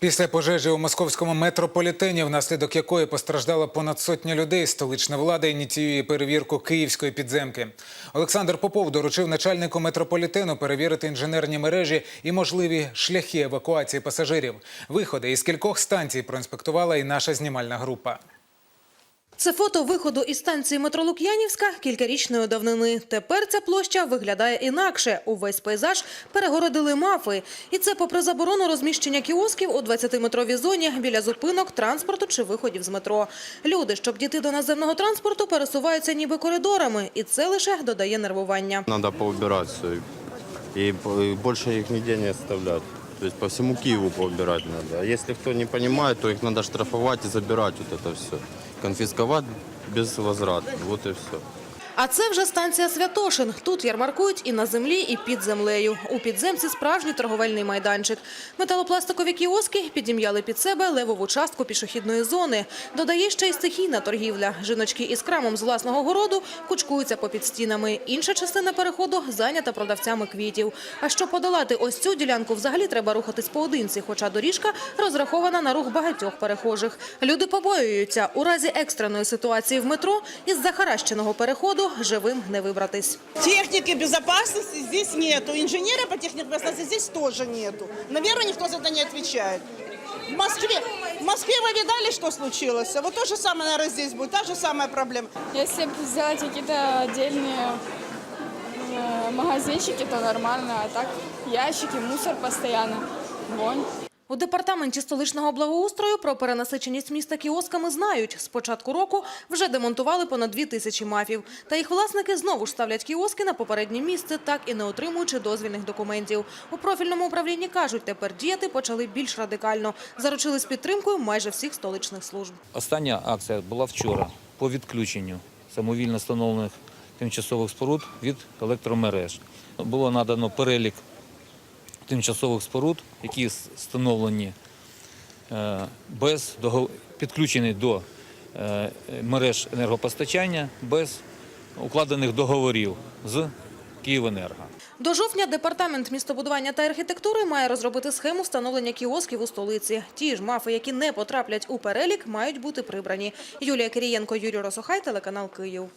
Після пожежі у московському метрополітені, внаслідок якої постраждало понад сотня людей, столична влада ініціює перевірку київської підземки. Олександр Попов доручив начальнику метрополітену перевірити інженерні мережі і можливі шляхи евакуації пасажирів. Виходи із кількох станцій проінспектувала і наша знімальна група. Це фото виходу із станції метро Лук'янівська кількарічної давнини. Тепер ця площа виглядає інакше. Увесь пейзаж перегородили мафи. І це попри заборону розміщення кіосків у 20-метровій зоні біля зупинок, транспорту чи виходів з метро. Люди, щоб дійти до наземного транспорту, пересуваються ніби коридорами. І це лише додає нервування. Надо поубирать все. И по- и больше не оставлять. То по всему Киеву поубирать надо. А если кто не понимает, то их надо штрафовать и забирать вот это все. Конфисковать без возврата. Вот и все. А це вже станція Святошин. Тут ярмаркують і на землі, і під землею. У підземці справжній торговельний майданчик. Металопластикові кіоски підім'яли під себе левову частку пішохідної зони. Додає ще й стихійна торгівля. Жіночки із крамом з власного городу кучкуються попід стінами. Інша частина переходу зайнята продавцями квітів. А щоб подолати ось цю ділянку, взагалі треба рухатись поодинці, хоча доріжка розрахована на рух багатьох перехожих. Люди побоюються. У разі екстреної ситуації в метро із захаращеного переходу живим не вибратись. Техники безопасности здесь нету. Инженера по технике безопасности здесь тоже нету. Наверное, никто за это не отвечает. В Москве, в Москве вы видали, что случилось? Вот то же самое, наверное, здесь будет. Та же самая проблема. Если бы сделать какие-то отдельные э, магазинчики, то нормально. А так ящики, мусор постоянно, вонь. У департаменті столичного благоустрою про перенасиченість міста кіосками знають. З початку року вже демонтували понад дві тисячі мафів. Та їх власники знову ж ставлять кіоски на попереднє місце, так і не отримуючи дозвільних документів. У профільному управлінні кажуть, тепер діяти почали більш радикально. Заручились підтримкою майже всіх столичних служб. Остання акція була вчора по відключенню самовільно встановлених тимчасових споруд від електромереж. Було надано перелік тимчасових споруд, які встановлені е, без підключені до е, мереж енергопостачання без укладених договорів з Київенерго. До жовтня департамент містобудування та архітектури має розробити схему встановлення кіосків у столиці. Ті ж мафи, які не потраплять у перелік, мають бути прибрані. Юлія Кирієнко, Юрій Росохай, телеканал Київ.